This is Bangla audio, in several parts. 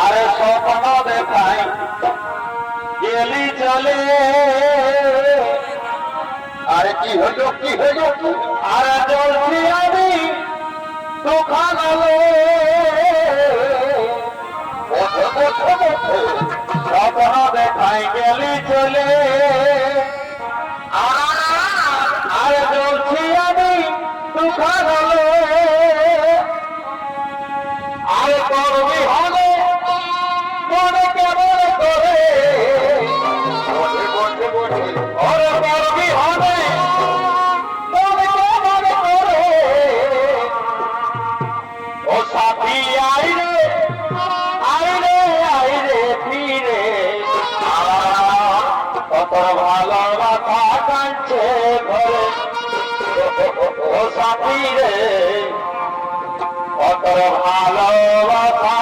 আরে স্বপ্ন চলে। আরে কি হলো কি হলো? আরে চলছি আমি দোকান আলো তোর ভালো মাথা কাটছে ঘরে। ও সাথী রে অতর ভালো মাথা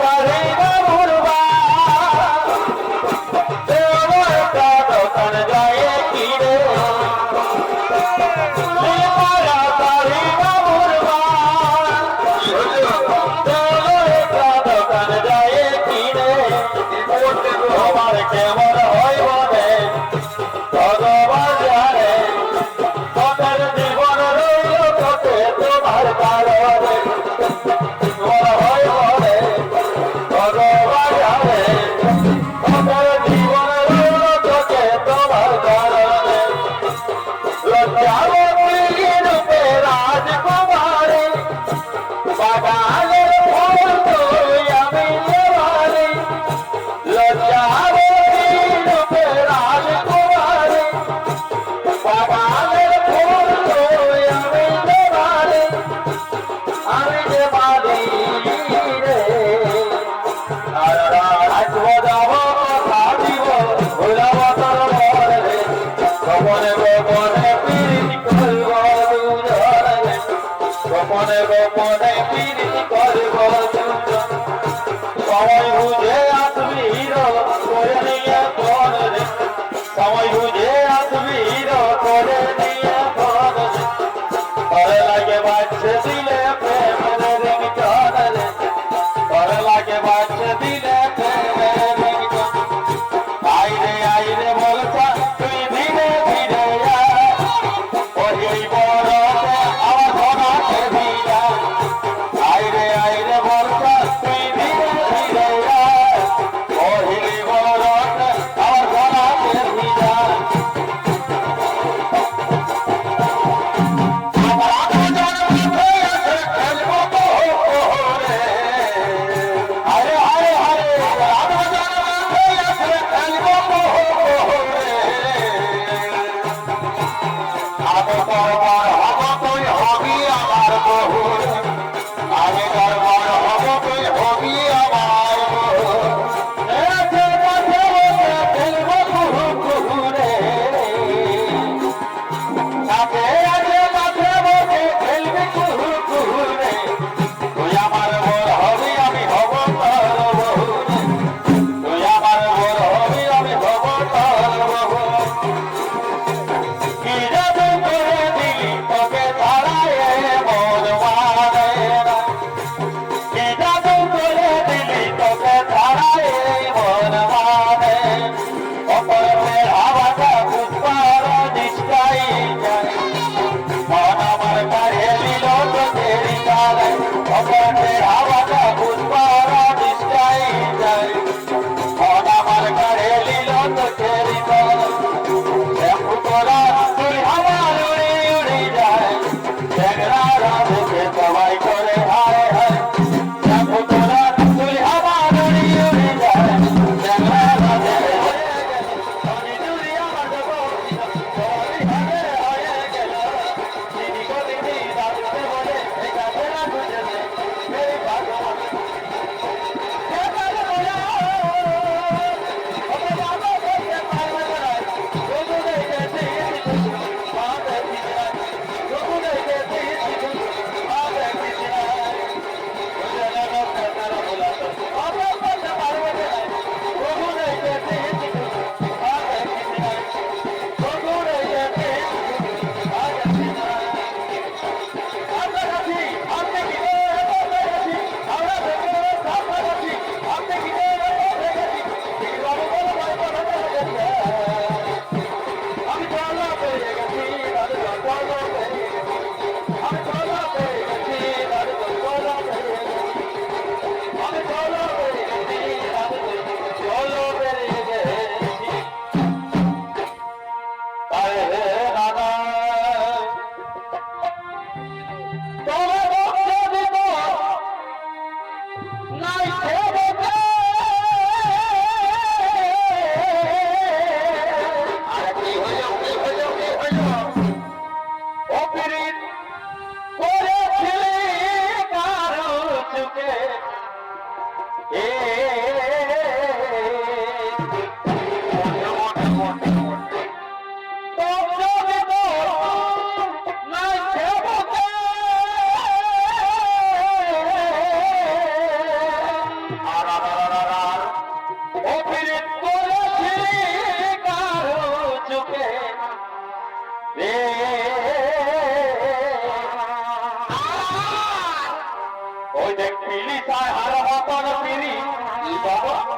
পারি না গোপনে পিড়ি করব সবাই বুঝে আসবি হিরো করে পরপর Jamaica. দেখবি তার হার মতন পিড়ি বাবা?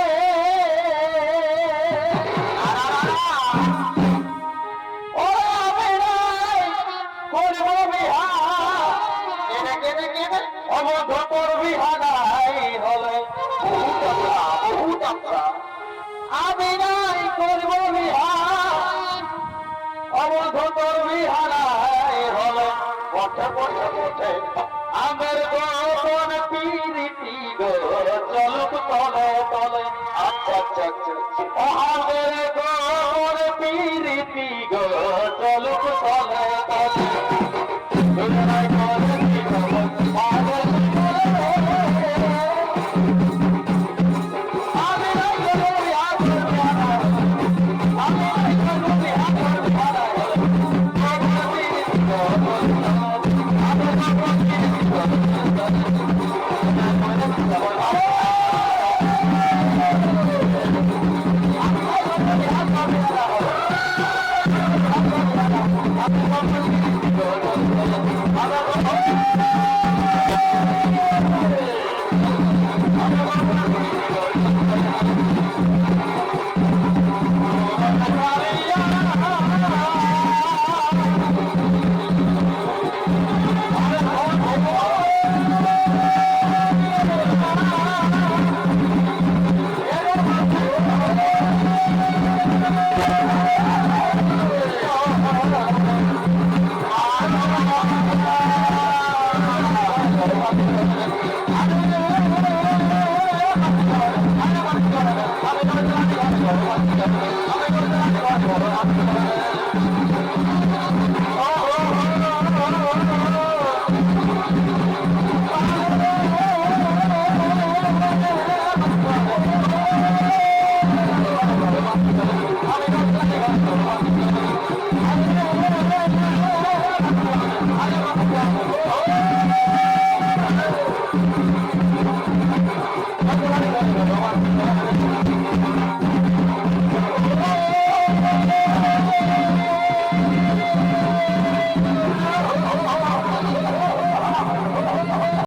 গো চলো তলে তলে আচ্ছা আচ্ছা আচ্ছা।